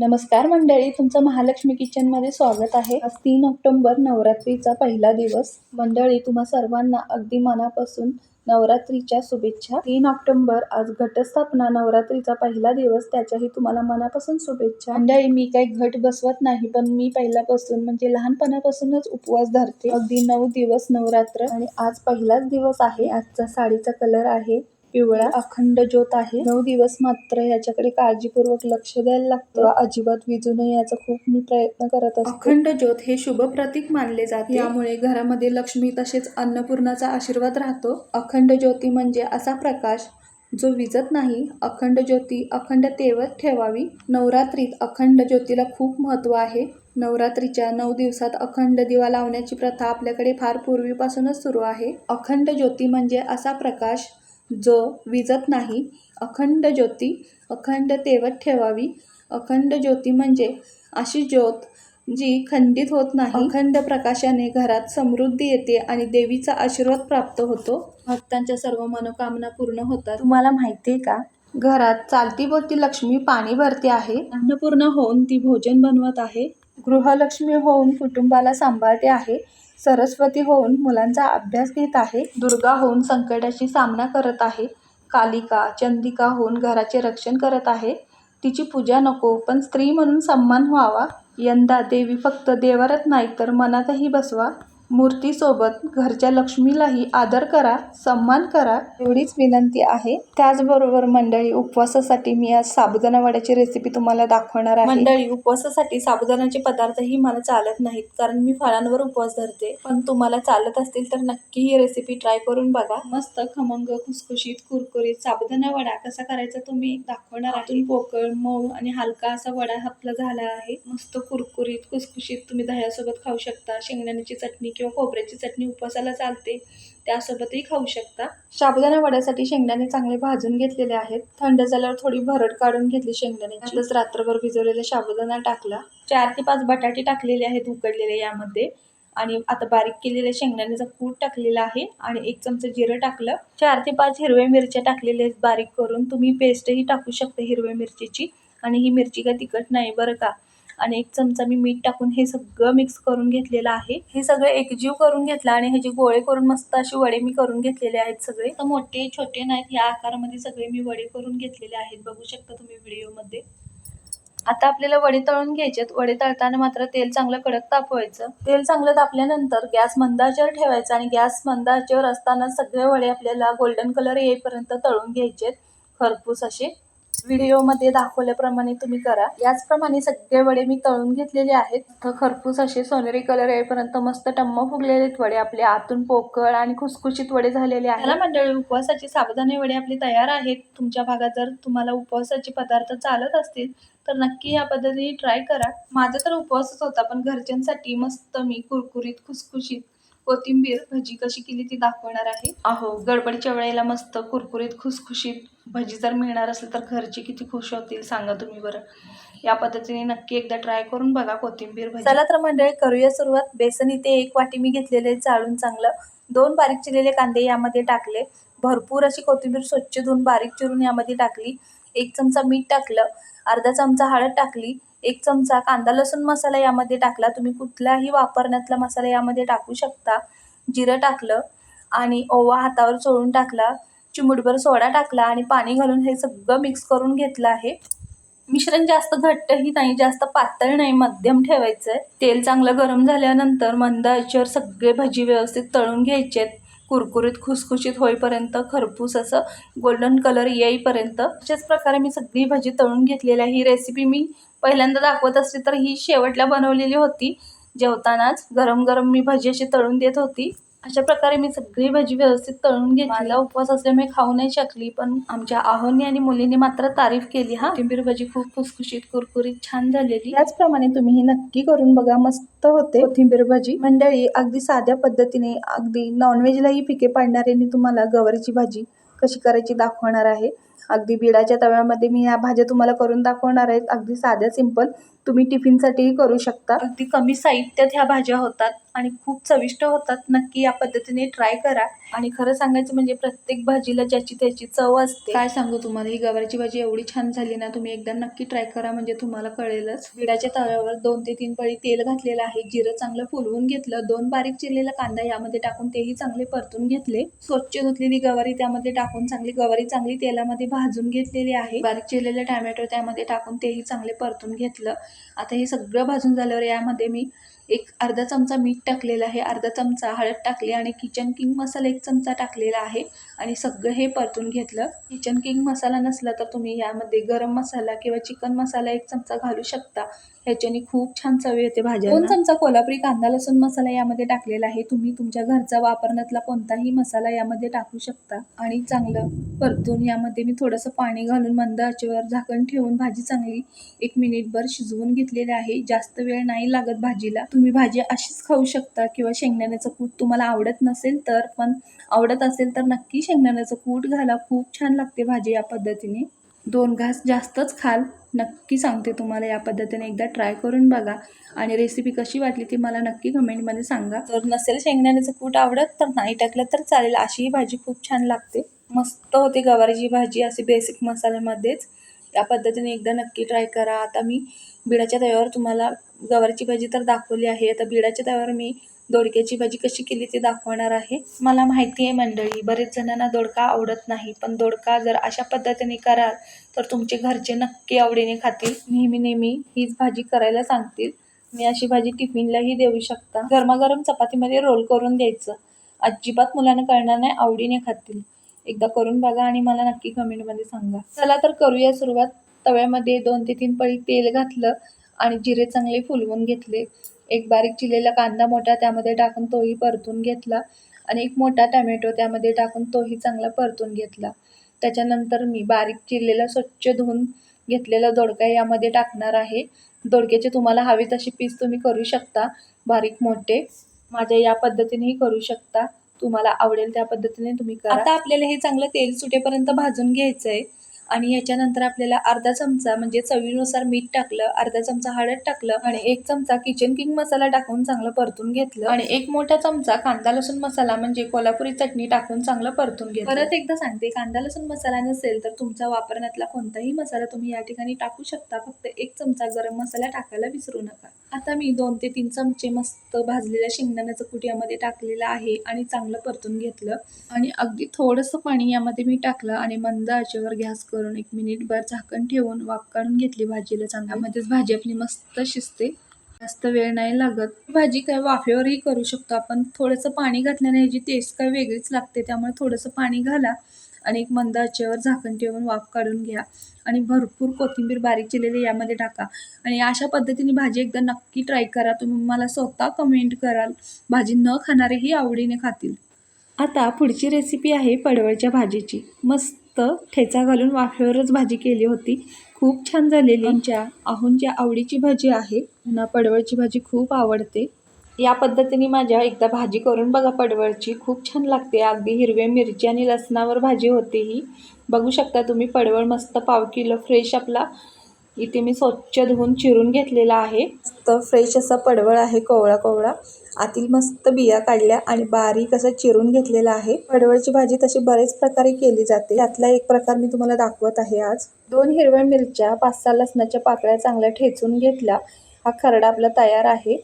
नमस्कार मंडळी तुमचं महालक्ष्मी किचनमध्ये स्वागत आहे. आज तीन ऑक्टोंबर नवरात्रीचा पहिला दिवस. मंडळी तुम्हा सर्वांना अगदी मनापासून नवरात्रीच्या शुभेच्छा. तीन ऑक्टोंबर आज घटस्थापना नवरात्रीचा पहिला दिवस. त्याच्याही तुम्हाला मनापासून शुभेच्छा. मंडळी मी काही घट बसवत नाही पण मी पहिल्यापासून म्हणजे लहानपणापासूनच उपवास धरते. अगदी नऊ दिवस नवरात्र. आणि आज पहिलाच दिवस आहे. आजचा साडीचा कलर आहे. पिवळा. अखंड ज्योत आहे. नऊ दिवस मात्र याच्याकडे काळजीपूर्वक लक्ष द्यायला लागतं. अजिबात विजू नये याचा खूप मी प्रयत्न करत असते. अखंड ज्योत हे शुभ प्रतीक मानले जाते. यामुळे घरामध्ये लक्ष्मी तसेच अन्नपूर्णाचा आशीर्वाद राहतो. अखंड ज्योती म्हणजे असा प्रकाश जो विजत नाही. अखंड ज्योती अखंड तेवत ठेवावी. नवरात्रीत अखंड ज्योतीला खूप महत्त्व आहे. नवरात्रीच्या नऊ दिवसात अखंड दिवा लावण्याची प्रथा आपल्याकडे फार पूर्वीपासूनच सुरू आहे. अखंड ज्योती म्हणजे असा प्रकाश जो विजत नाही अखंड ज्योती अखंड तेवत ठेवावी. अखंड ज्योती म्हणजे अशी ज्योत जी खंडित होत नाही. अखंड प्रकाशाने घरात समृद्धी येते आणि देवीचा आशीर्वाद प्राप्त होतो. भक्तांच्या सर्व मनोकामना पूर्ण होतात. तुम्हाला माहिती आहे का? घरात चालती बोलती लक्ष्मी पाणी भरते आहे. अन्नपूर्ण होऊन ती भोजन बनवत आहे. गृहलक्ष्मी होऊन कुटुंबाला सांभाळते आहे. सरस्वती होऊन मुलांचा अभ्यास घेत आहे दुर्गा होऊन संकटाशी सामना करत आहे कालिका चंदिका होऊन घराचे रक्षण करत आहे तिची पूजा नको पण स्त्री म्हणून सन्मान व्हावा यंदा देवी फक्त देवारात नाही तर मनातही बसवा. मूर्तीसोबत घरच्या लक्ष्मीलाही आदर करा सन्मान करा एवढीच विनंती आहे. त्याचबरोबर मंडळी उपवासासाठी मी आज साबुदाणा वड्याची रेसिपी तुम्हाला दाखवणार आहे. मंडळी उपवासासाठी साबुदाण्याचे पदार्थही मला चालत नाहीत कारण मी फळांवर उपवास धरते. पण तुम्हाला चालत असतील तर नक्की ही रेसिपी ट्राय करून बघा. मस्त खमंग खुसखुशीत कुरकुरीत साबुदाणा वडा कसा करायचा तो मी दाखवणार आतून पोकळ मऊ आणि हलका असा वडा आपला झाला आहे. मस्त कुरकुरीत खुसखुशीत तुम्ही दह्यासोबत खाऊ शकता. शेंगदाण्याची चटणी किंवा खोबऱ्याची चटणी उपवासाला चालते त्यासोबतही खाऊ शकता. साबुदाणा वड्यासाठी शेंगदाणे चांगले भाजून घेतलेले आहेत. थंड झाल्यावर थोडी भरड काढून घेतली शेंगदाण्याची. तसंच रात्रभर भिजवलेला साबुदाणा टाकला. चार ते पाच बटाटे टाकलेले आहेत उकडलेले यामध्ये. आणि आता बारीक केलेल्या शेंगदाण्याचा कूट टाकलेला आहे आणि एक चमचा जिरं टाकलं. चार ते पाच हिरव्या मिरच्या टाकलेल्या आहेत बारीक करून. तुम्ही पेस्टही टाकू शकता हिरव्या मिरचीची. आणि ही मिरची काय तिखट नाही बरं का? आणि एक चमचा मी मीठ टाकून हे सगळं मिक्स करून घेतलेलं आहे. हे सगळं एकजीव करून घेतलं आणि ह्याचे गोळे करून मस्त असे वडे मी करून घेतलेले आहेत सगळे. तर मोठे छोटे नाहीत या आकारामध्ये सगळे मी वडे करून घेतलेले आहेत. बघू शकता तुम्ही व्हिडिओमध्ये. आता आपल्याला वडे तळून घ्यायचे वडे तळताना मात्र तेल चांगलं कडक तापवायचं. तेल चांगलं तापल्यानंतर गॅस मंद आचेवर ठेवायचा आणि गॅस मंद आचेवर असताना सगळे वडे आपल्याला गोल्डन कलर येईपर्यंत तळून घ्यायचे खरपूस असे. व्हिडिओमध्ये दाखवल्याप्रमाणे तुम्ही करा. याचप्रमाणे सगळे वडे मी तळून घेतलेले आहेत. तर खरपूस असे सोनेरी कलर येईपर्यंत मस्त टम्म फुगलेले आहेत वडे. आपले आतून पोकळ आणि खुसखुशीत वडे झालेले आहेत. मंडळी उपवासाची साबुदाणे वडे आपले तयार आहेत. तुमच्या भागात जर तुम्हाला उपवासाचे पदार्थ चालत असतील तर नक्की या पद्धतीने ट्राय करा. माझा तर उपवासच होता पण घरच्यांसाठी मस्त मी कुरकुरीत खुसखुशीत कोथिंबीर भजी कशी केली ती दाखवणार आहे. अहो गडबडीच्या वेळेला मस्त कुरकुरीत खुसखुशीत भजी जर मिळणार असेल तर घरचे किती खुश होतील सांगा तुम्ही बरं. या पद्धतीने नक्की एकदा ट्राय करून बघा कोथिंबीर भजी. चला तर मंडळी करूया सुरुवात. बेसन इथे एक वाटी मी घेतलेले चाळून चांगलं. दोन बारीक चिरलेले कांदे यामध्ये टाकले. भरपूर अशी कोथिंबीर स्वच्छ धुवून बारीक चिरून यामध्ये टाकली. एक चमचा मीठ टाकलं. अर्धा चमचा हळद टाकली. एक चमचा कांदा लसूण मसाला यामध्ये टाकला. तुम्ही कुठलाही वापरण्यातला मसाला यामध्ये टाकू शकता. जिरं टाकलं आणि ओवा हातावर चोळून टाकला. चिमुटभर सोडा टाकला आणि पाणी घालून हे सगळं मिक्स करून घेतलं आहे. मिश्रण जास्त घट्टही नाही जास्त पातळ नाही मध्यम ठेवायचं आहे तेल चांगलं गरम झाल्यानंतर मंद आचेवर सगळे भजी व्यवस्थित तळून घ्यायचे आहेत कुरकुरीत खुसखुशीत होईपर्यंत खरपूस असं गोल्डन कलर येईपर्यंत अशाच प्रकारे मी सगळी भाजी तळून घेतलेली आहे. ही रेसिपी मी पहिल्यांदा दाखवत असते तर ही शेवटला बनवलेली होती. जेवतानाच गरम गरम मी भजी अशी तळून देत होती. अशा प्रकारे मी सगळी भजी व्यवस्थित तळून घेतली. मला उपवास असल्यामुळे खाऊ नाही शकली पण आमच्या आहोनी आणि मुलींनी मात्र तारीफ केली हा. कोथिंबीर भजी खूप खुसखुशीत कुरकुरीत छान झालेली. त्याचप्रमाणे तुम्ही ही नक्की करून बघा मस्त होते. कोथिंबीर भजी. मंडळी अगदी साध्या पद्धतीने अगदी नॉनव्हेजलाही पिके पाडणाऱ्यांनी तुम्हाला गवारीची भाजी कशी करायची दाखवणार आहे. अगदी बिडाच्या तव्यामध्ये मी ह्या भाज्या तुम्हाला करून दाखवणार आहेत. अगदी साध्या सिंपल तुम्ही टिफिनसाठीही करू शकता. अगदी कमी साहित्यात ह्या भाज्या होतात. आणि खूप चविष्ट होतात. नक्की या पद्धतीने ट्राय करा. आणि खरं सांगायचं म्हणजे प्रत्येक भाजीला ज्याची त्याची चव असते. काय सांगू तुम्हाला? ही गवारीची भाजी एवढी छान झाली ना तुम्ही एकदा नक्की ट्राय करा म्हणजे तुम्हाला कळेलच. विडाच्या तव्यावर दोन ते तीन पळी तेल घातलेलं आहे. जिरं चांगलं फुलवून घेतलं. दोन बारीक चिरलेला कांदा यामध्ये टाकून तेही चांगले परतून घेतले. स्वच्छ धुतलेली गवारी त्यामध्ये टाकून चांगली गवारी चांगली तेलामध्ये भाजून घेतलेली आहे. बारीक चिरलेले टॅमॅटो त्यामध्ये टाकून तेही चांगले परतून घेतलं. आता हे सगळं भाजून झाल्यावर यामध्ये मी एक अर्धा चमचा मीठ टाकलेलं आहे अर्धा चमचा हळद टाकली आणि किचन किंग मसाला एक चमचा टाकलेला आहे आणि सगळं हे परतून घेतलं. किचन किंग मसाला नसला तर तुम्ही यामध्ये गरम मसाला किंवा चिकन मसाला एक चमचा घालू शकता. ह्याच्याने खूप छान चवी येते भाज्या दोन चमचा कोल्हापुरी कांदा लसूण मसाला यामध्ये टाकलेला आहे. तुम्ही तुमच्या घरचा वापरण्यातला कोणताही मसाला यामध्ये टाकू शकता आणि चांगलं परतून यामध्ये मी थोडंसं पाणी घालून मंद आचेवर झाकण ठेवून भाजी चांगली एक मिनिटभर शिजवून घेतलेली आहे. जास्त वेळ नाही लागत भाजीला. तुम्ही भाजी अशीच खाऊ शकता किंवा शेंगदाण्याचं कूट तुम्हाला आवडत नसेल तर पण आवडत असेल तर नक्की शेंगदाण्याचं कूट घाला. खूप छान लागते भाजी या पद्धतीने. दोन घास जास्तच खाल. नक्की सांगते तुम्हाला या पद्धतीने एकदा ट्राय करून बघा. आणि रेसिपी कशी वाटली ती मला नक्की कमेंटमध्ये सांगा. जर नसेल शेंगदाण्याचं कूट आवडत तर नाही टाकलं तर चालेल. अशीही भाजी खूप छान लागते. मस्त होते गवारीची भाजी अशी बेसिक मसाल्यामध्येच. या पद्धतीने एकदा नक्की ट्राय करा. आता मी बिडाच्या तव्यावर तुम्हाला गवारीची भाजी तर दाखवली आहे. आता बिडाच्या तव्यावर मी दोडक्याची भाजी कशी केली ते दाखवणार आहे. मला माहिती आहे मंडळी बरेच जणांना दोडका आवडत नाही पण दोडका जर अशा पद्धतीने कराल तर तुमचे घरचे नक्की आवडीने खातील. नेहमी नेहमी हीच भाजी करायला सांगतील. मी अशी भाजी टिफिनलाही देऊ शकता. गरमागरम चपातीमध्ये रोल करून द्यायचं. अजिबात मुलांना कळणार नाही आवडीने खातील. एकदा करून बघा आणि मला नक्की कमेंटमध्ये सांगा. चला तर करूया सुरुवात. तव्यामध्ये दोन ते तीन पळी तेल घातलं. आणि जिरे चांगले फुलवून घेतले. एक बारीक चिरलेला कांदा मोठा त्यामध्ये टाकून तोही परतून घेतला. आणि एक मोठा टमॅटो त्यामध्ये टाकून तोही चांगला परतून घेतला. त्याच्यानंतर मी बारीक चिरलेला स्वच्छ धुवून घेतलेला दोडका यामध्ये टाकणार आहे. दोडक्याचे तुम्हाला हवे तसे पीस तुम्ही करू शकता. बारीक मोठे. माझ्या या पद्धतीनेही करू शकता. तुम्हाला आवडेल त्या पद्धतीने तुम्ही करा. आता आपल्याला हे चांगलं तेल सुटेपर्यंत भाजून घ्यायचं आहे आणि याच्यानंतर आपल्याला अर्धा चमचा म्हणजे चवीनुसार मीठ टाकलं अर्धा चमचा हळद टाकलं आणि एक चमचा किचन किंग मसाला टाकून चांगलं परतून घेतलं. आणि एक मोठा चमचा कांदा लसूण मसाला म्हणजे कोल्हापुरी चटणी टाकून चांगलं परतून घेतलं. परत एकदा सांगते कांदा लसूण मसाला नसेल तर तुमचा वापरण्यातला कोणताही मसाला तुम्ही या ठिकाणी टाकू शकता. फक्त एक चमचा गरम मसाला टाकायला विसरू नका. आता मी दोन ते तीन चमचे मस्त भाजलेल्या शेंगदाण्याचं कूट यामध्ये टाकलेलं आहे आणि चांगलं परतून घेतलं. आणि अगदी थोडंसं पाणी यामध्ये मी टाकलं आणि मंद आचेवर गॅस करून एक मिनिटभर झाकण ठेवून वाफ काढून घेतली भाजीला चांगल्यामध्येच भाजी आपली मस्त शिजते. जास्त वेळ नाही लागत. भाजी काय वाफेवरही करू शकतो आपण. थोडंसं पाणी घातल्याने याची टेस्ट काय वेगळीच लागते. त्यामुळे थोडंसं पाणी घाला आणि एक मंद आचेवर झाकण ठेवून वाफ काढून घ्या. आणि भरपूर कोथिंबीर बारीक चिरलेली यामध्ये टाका. आणि अशा पद्धतीने भाजी एकदा नक्की ट्राय करा. तुम्ही मला स्वतः कमेंट कराल. भाजी न खाणारेही आवडीने खातील. आता पुढची रेसिपी आहे पडवळच्या भाजीची. मस्त ठेचा घालून वाफेवरच भाजी केली होती. खूप छान झालेली. आमच्या आहूंच्या आवडीची भाजी आहे. मला पडवळची भाजी खूप आवडते. या पद्धतीने माझ्या एकदा भाजी करून बघा पडवळची. खूप छान लागते. अगदी हिरव्या मिरची आणि लसणावर भाजी होते ही. बघू शकता तुम्ही पडवळ मस्त पाव किलो फ्रेश आपला इथे मी स्वच्छ धुवून चिरून घेतलेला आहे. मस्त फ्रेश असा पडवळ आहे कोवळा कोवळा. आतील मस्त बिया काढल्या आणि बारीक असं चिरून घेतलेला आहे. पडवळची भाजी तशी बरेच प्रकारे केली जाते. त्यातला एक प्रकार मी तुम्हाला दाखवत आहे आज. दोन हिरव्या मिरच्या पाच सहा लसणाच्या पाकळ्या चांगल्या ठेचून घेतल्या. हा खरडा आपला तयार आहे.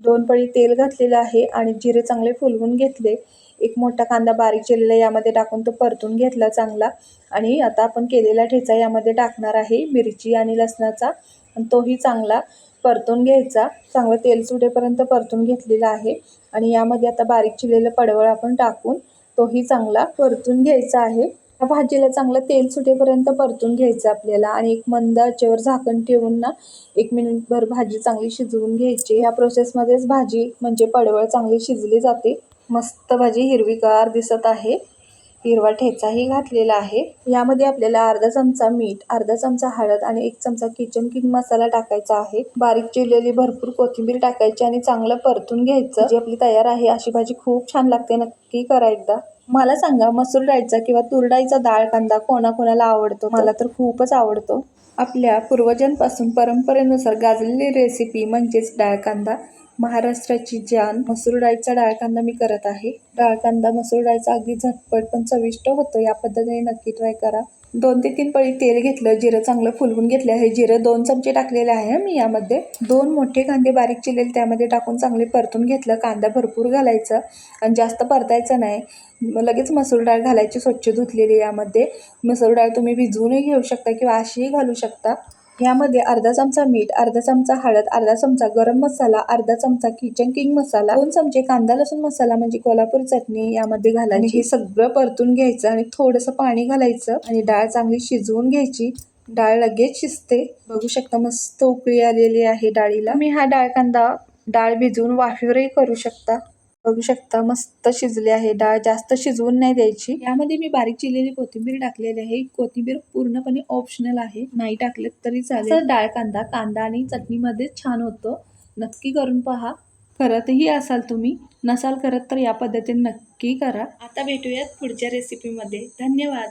दोन पळी तेल घातलेलं आहे आणि जिरे चांगले फुलवून घेतले. एक मोठा कांदा बारीक चिरलेला यामध्ये टाकून तो परतून घेतला चांगला. आणि आता आपण केलेला ठेचा यामध्ये टाकणार आहे मिरची आणि लसणाचा. आणि तोही चांगला परतून घ्यायचा. चांगलं तेल सुटेपर्यंत परतून घेतलेला आहे. आणि यामध्ये आता बारीक चिरलेलं पडवळ आपण टाकून तोही चांगला परतून घ्यायचा आहे. या भाजीला चांगलं तेल सुटेपर्यंत परतून घ्यायचं आपल्याला आणि एक मंद आचेवर झाकण ठेवून ना एक मिनिटभर भाजी चांगली शिजवून घ्यायची. ह्या प्रोसेसमध्येच भाजी म्हणजे पडवळ चांगली शिजली जाते. मस्त भाजी हिरवीगार दिसत आहे. हिरवा ठेचाही घातलेला आहे. यामध्ये आपल्याला अर्धा चमचा मीठ अर्धा चमचा हळद आणि एक चमचा किचन किंग मसाला टाकायचा आहे. बारीक चिरलेली भरपूर कोथिंबीर टाकायची आणि चांगलं परतून घ्यायचं. जी आपली तयार आहे अशी भाजी खूप छान लागते. नक्की करा एकदा. मला सांगा मसूर डाळीचा किंवा तूर डाळीचा डाळ कांदा कोणाकोणाला आवडतो? मला तर खूपच आवडतो. आपल्या पूर्वजांपासून परंपरेनुसार गाजलेली रेसिपी म्हणजेच डाळ कांदा महाराष्ट्राची जान मसूर डाळीचा डाळ कांदा मी करत आहे. डाळ कांदा मसूर डाळीचा अगदी झटपट पण चविष्ट होतं. या पद्धतीने नक्की ट्राय करा. दोन ते तीन पळी तेल घेतलं जिरं चांगलं फुलवून घेतलं आहे. जिरं दोन चमचे टाकलेले आहे मी यामध्ये. दोन मोठे कांदे बारीक चिरलेले त्यामध्ये टाकून चांगले परतून घेतलं. कांदा भरपूर घालायचं आणि जास्त परतायचं नाही. लगेच मसूर डाळ घालायची स्वच्छ धुतलेली यामध्ये. मसूर डाळ तुम्ही भिजवूनही घेऊ शकता किंवा अशीही घालू शकता. यामध्ये अर्धा चमचा मीठ अर्धा चमचा हळद अर्धा चमचा गरम मसाला अर्धा चमचा किचन किंग मसाला दोन चमचे कांदा लसूण मसाला म्हणजे कोल्हापूर चटणी यामध्ये घालायची. हे सगळं परतून घ्यायचं आणि थोडंसं पाणी घालायचं आणि डाळ चांगली शिजवून घ्यायची. डाळ लगेच शिजते. बघू शकता मस्त उकळी आलेली आहे डाळीला. मी हा डाळ कांदा डाळ भिजवून वाफेवरही करू शकता. बघू शकता मस्त शिजली आहे डाळ जास्त शिजवून नाही द्यायची. यामध्ये मी बारीक चिरलेली कोथिंबीर टाकलेली आहे. कोथिंबीर पूर्णपणे ऑप्शनल आहे. नाही टाकले तरी चालेल. डाळ कांदा कांदा आणि चटणीमध्ये छान होतो. नक्की करून पहा. करतही असाल तुम्ही. नसाल करत तर या पद्धतीने नक्की करा. आता भेटूयात पुढच्या रेसिपीमध्ये धन्यवाद.